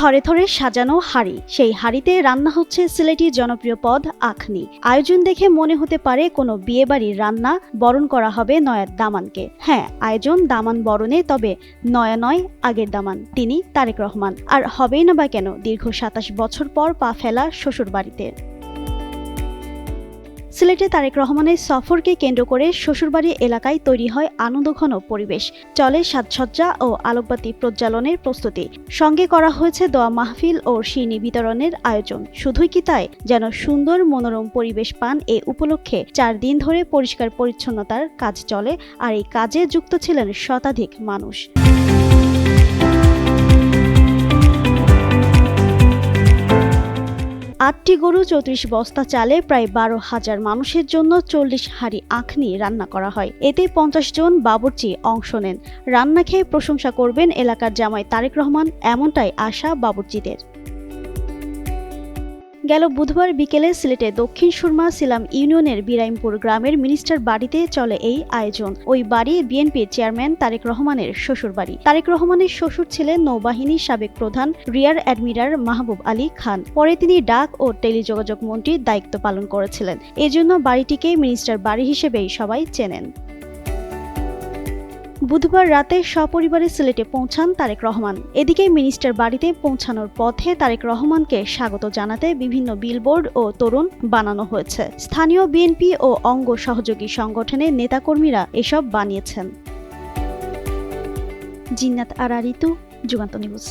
থরে থরে সাজানো হাড়ি। সেই হাড়িতে রান্না হচ্ছে সিলেটি জনপ্রিয় পদ আখনি। আয়োজন দেখে মনে হতে পারে কোনো বিয়ে বাড়ির রান্না বরণ করা হবে নয়ার দামানকে। হ্যাঁ আয়োজন দামান বরণে, তবে নয়া নয়, আগের দামান। তিনি তারেক রহমান। আর হবেই না বা কেন, দীর্ঘ সাতাশ বছর পর পা ফেলা শ্বশুর বাড়িতে সিলেটে তারেক রহমানের সফরকে কেন্দ্র করে শ্বশুরবাড়ি এলাকায় তৈরি হয় আনন্দঘন পরিবেশ। চলে সাজসজ্জা ও আলোকবাতি প্রজ্বালনের প্রস্তুতি। সঙ্গে করা হয়েছে দোয়া মাহফিল ও শিরনি বিতরণের আয়োজন। শুধুই কি তাই? যেন সুন্দর মনোরম পরিবেশ পান এ উপলক্ষে চার দিন ধরে পরিষ্কার পরিচ্ছন্নতার কাজ চলে আর এই কাজে যুক্ত ছিলেন শতাধিক মানুষ। আটটি গরু চৌত্রিশ বস্তা চালে প্রায় বারো হাজার মানুষের জন্য চল্লিশ হাঁড়ি আখনি রান্না করা হয়। এতে পঞ্চাশ জন বাবুর্চি অংশ নেন। রান্না খেয়ে প্রশংসা করবেন এলাকার জামাই তারেক রহমান, এমনটাই আশা বাবুর্চিদের। গেল বুধবার বিকেলে সিলেটে দক্ষিণ সুরমা সিলাম ইউনিয়নের বিরাইমপুর গ্রামের মিনিস্টার বাড়িতে চলে এই আয়োজন। ওই বাড়ি বিএনপির চেয়ারম্যান তারেক রহমানের শ্বশুর বাড়ি। তারেক রহমানের শ্বশুর ছিলেন নৌবাহিনীর সাবেক প্রধান রিয়ার অ্যাডমিরাল মাহবুব আলী খান। পরে তিনি ডাক ও টেলিযোগাযোগ মন্ত্রীর দায়িত্ব পালন করেছিলেন। এজন্য বাড়িটিকে মিনিস্টার বাড়ি হিসেবেই সবাই চেনেন। বুধবার রাতে সপরিবারে সিলেটে পৌঁছান তারেক রহমান। এদিকে মিনিস্টার বাড়িতে পৌঁছানোর পথে তারেক রহমানকে স্বাগত জানাতে বিভিন্ন বিলবোর্ড ও তরুণ বানানো হয়েছে। স্থানীয় বিএনপি ও অঙ্গ সহযোগী সংগঠনের নেতাকর্মীরা এসব বানিয়েছেন। জিন্নাত আরারিতু, যুগান্ত নিউজ।